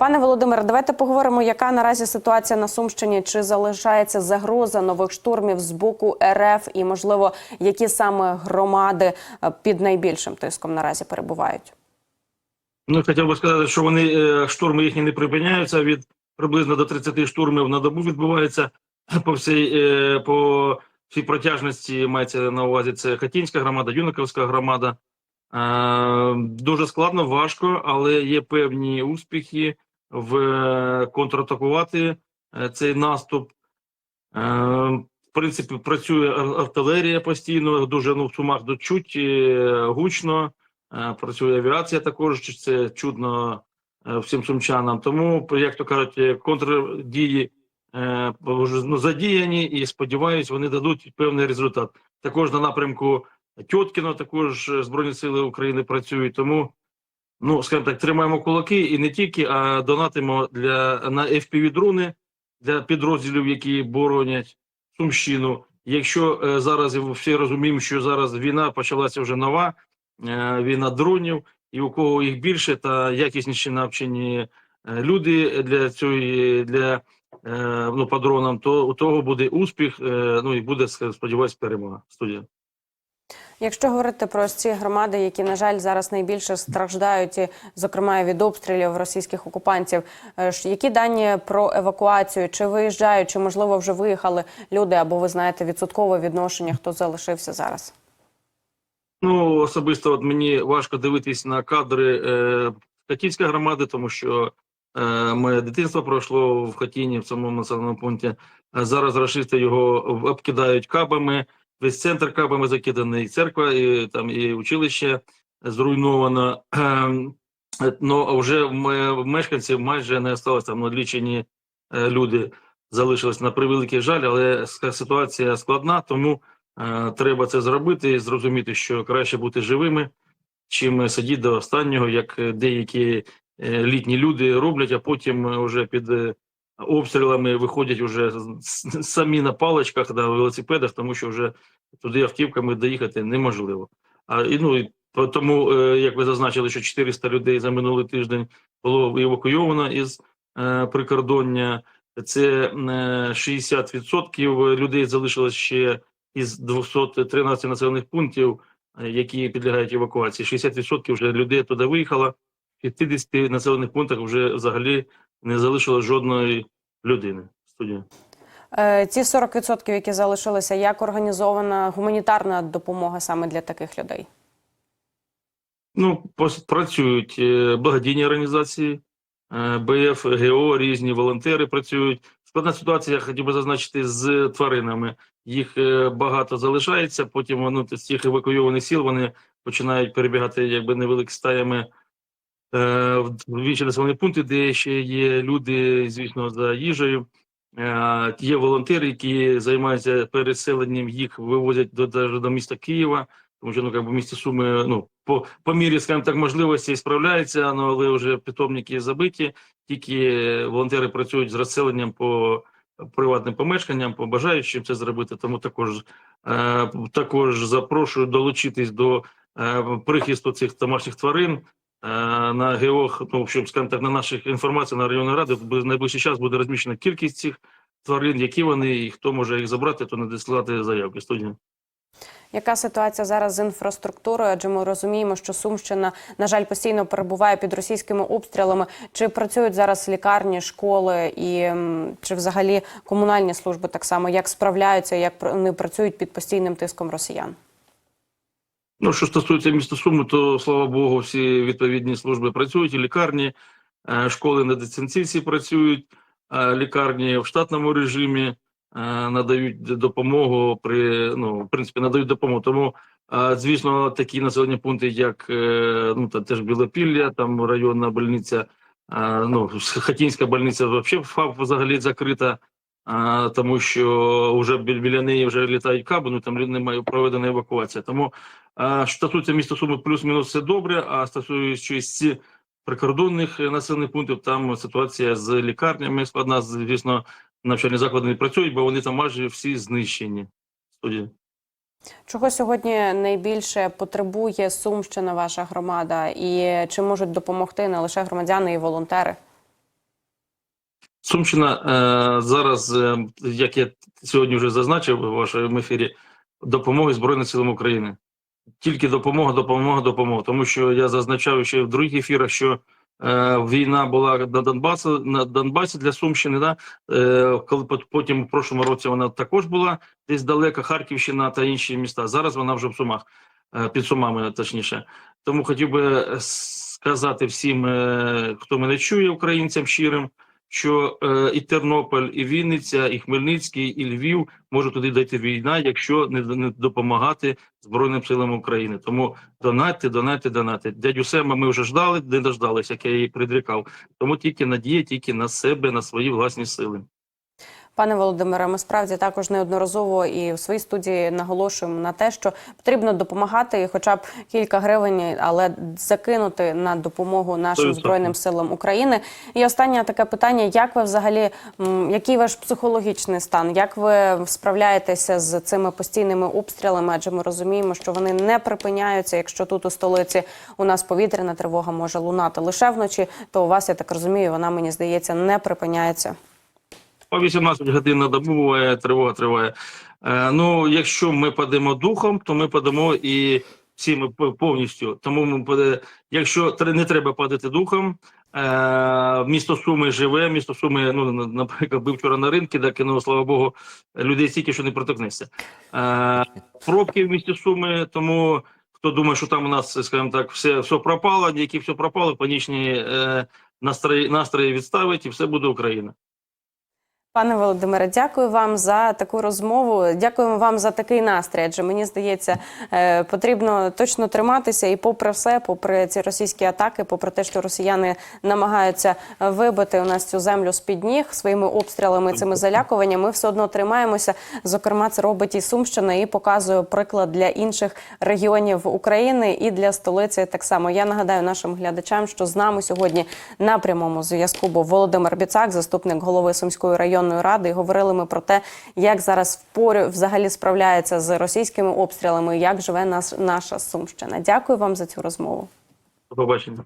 Пане Володимире, давайте поговоримо, яка наразі ситуація на Сумщині. Чи залишається загроза нових штурмів з боку РФ, і можливо, які саме громади е, під найбільшим тиском наразі перебувають? Ну, хотів би сказати, що вони е, штурми їхні не припиняються. Від приблизно до 30 штурмів на добу відбувається по всій е, по всій протяжності. Мається на увазі це Хатінська громада, Юнаковська громада. Дуже складно, важко, але є певні успіхи в е, контратакувати е, цей наступ. Е, В принципі, працює артилерія постійно, дуже ну, в сумах дочуть е, гучно. Працює авіація також, це чудно всім сумчанам. Тому, як то кажуть, контрдії ну, задіяні і сподіваюсь, вони дадуть певний результат. Також на напрямку Тьоткіно, також Збройні Сили України працюють. Тому, ну скажімо так, тримаємо кулаки і не тільки, а донатимо для на fpv дрони для підрозділів, які боронять Сумщину. Якщо е, зараз всі розуміємо, що зараз війна почалася вже нова, е, війна дронів, і у кого їх більше та якісніші навчені е, люди для цієї для е, ну, по дронам, то у того буде успіх. е, Ну і буде сподіваюсь, перемога. Студія. Якщо говорити про ці громади, які на жаль зараз найбільше страждають, зокрема від обстрілів російських окупантів, е, які дані про евакуацію? Чи виїжджають, чи можливо вже виїхали люди, або ви знаєте відсоткове відношення, хто залишився зараз? Ну особисто от мені важко дивитись на кадри е, Хатінської громади, тому що е, моє дитинство пройшло в Хатіні, в самому населеному пункті. А зараз рашисти його обкидають кабами. Весь центр кабами закиданий, і церква, і там і училище зруйновано. Ну а вже мешканців майже не осталось там ну, лічені е, люди залишились на превеликий жаль, але ситуація складна, тому Е, Треба це зробити і зрозуміти, що краще бути живими, чим сидіти до останнього, як е, деякі е, літні люди роблять, а потім вже під обстрілами виходять уже самі на паличках, на велосипедах, тому що вже туди автівками доїхати неможливо. А і ну тому, е, як ви зазначили, що 400 людей за минулий тиждень було евакуйовано із е, прикордоння. Це е, 60% людей залишилось ще із 213 населених пунктів, е, які підлягають евакуації, 60% вже людей туди виїхало. В 50 населених пунктах вже взагалі не залишилось жодної людини. Студія. Е, Ці 40%, які залишилися, як організована гуманітарна допомога саме для таких людей? Ну, працюють е, благодійні організації, е, БФ, ГО, різні волонтери працюють. Складна ситуація, я хотів би зазначити, з тваринами. Їх багато залишається. Потім вони з цих евакуйованих сіл вони починають перебігати якби невеликі стаями в інші населені пункти, де ще є люди, звісно, за їжею. Е, Є волонтери, які займаються переселенням, їх вивозять до, до міста Києва, тому що ну, как би, в місті Суми ну, по, по мірі, скажімо так, можливості справляються, ну, але вже питомники забиті. Тільки волонтери працюють з розселенням по приватним помешканням, по бажаючим це зробити. Тому також, е, також запрошую долучитись до е, прихисту цих домашніх тварин. Е, На ГЕО, ну, щоб скажімо так, на наших інформацій на районній раді в найближчий час буде розміщена кількість цих тварин, які вони і хто може їх забрати, то надіслати заявки. Студія. Яка ситуація зараз з інфраструктурою? Адже ми розуміємо, що Сумщина, на жаль, постійно перебуває під російськими обстрілами. Чи працюють зараз лікарні, школи і чи взагалі комунальні служби так само як справляються, як вони працюють під постійним тиском росіян? Ну, що стосується міста Суми, то слава Богу, всі відповідні служби працюють, і лікарні, е, школи на дистанційці працюють, е, лікарні в штатному режимі е, надають допомогу при ну, в принципі, надають допомогу. Тому, звісно, такі населені пункти, як ну та теж Білопілля, там районна больниця, ну Хатінська больниця, взагалі взагалі закрита. А, тому що вже бі- біля неї вже літають каби, ну там немає проведена евакуація. Тому а, стосується міста Суми, плюс-мінус все добре. А стосуючись прикордонних населених пунктів, там ситуація з лікарнями складна. Звісно, навчальні заклади не працюють, бо вони там майже всі знищені. Студія. Чого сьогодні найбільше потребує Сумщина, ваша громада, і чи можуть допомогти не лише громадяни і волонтери? Сумщина е, зараз, е, як я сьогодні вже зазначив у вашому ефірі, допомоги Збройним силам України. Тільки допомога, допомога, допомога. Тому що я зазначав ще в других ефірах, що е, війна була на Донбасі, на Донбасі для Сумщини. Да? Коли потім в прошлому році вона також була десь далеко, Харківщина та інші міста. Зараз вона вже в Сумах, під Сумами, точніше. Тому хотів би сказати всім, хто мене чує, українцям щирим, що е, і Тернопіль, і Вінниця, і Хмельницький, і Львів може туди дати війна, якщо не, не допомагати Збройним силам України. Тому донатьте, донатьте, донатьте. Дядю Сема ми вже ждали, не дождались, як я її предрікав. Тому тільки надія, тільки на себе, на свої власні сили. Пане Володимире, ми справді також неодноразово і в своїй студії наголошуємо на те, що потрібно допомагати, і хоча б кілька гривень, але закинути на допомогу нашим збройним силам України. І останнє таке питання: як ви взагалі, який ваш психологічний стан? Як ви справляєтеся з цими постійними обстрілами? Адже ми розуміємо, що вони не припиняються. Якщо тут у столиці у нас повітряна тривога може лунати лише вночі, то у вас я так розумію, вона мені здається не припиняється. По 18 годин на добу буває, тривога триває. Е, ну, якщо ми падемо духом, то ми падемо і всі ми повністю. Тому ми паде- якщо не треба падати духом, е, місто Суми живе, місто Суми, ну наприклад, був вчора на ринку, де кинуло, слава Богу, людей стільки, що не протикнешся. Е, пробки в місті Суми, тому хто думає, що там у нас, скажімо так, все, все пропало, які все пропало, панічні настрої, настрої відставить, і все буде Україна. Пане Володимире, дякую вам за таку розмову. Дякуємо вам за такий настрій. Адже мені здається, е, потрібно точно триматися і, попри все, попри ці російські атаки, попри те, що росіяни намагаються вибити у нас цю землю з під ніг своїми обстрілами, цими залякуваннями, ми все одно тримаємося. Зокрема, це робить і Сумщина, і показує приклад для інших регіонів України і для столиці. Так само я нагадаю нашим глядачам, що з нами сьогодні на прямому зв'язку був Володимир Біцак, заступник голови Сумської районної ради. І говорили ми про те, як зараз впорю взагалі справляється з російськими обстрілами, як живе нас наша Сумщина. Дякую вам за цю розмову. До побачення.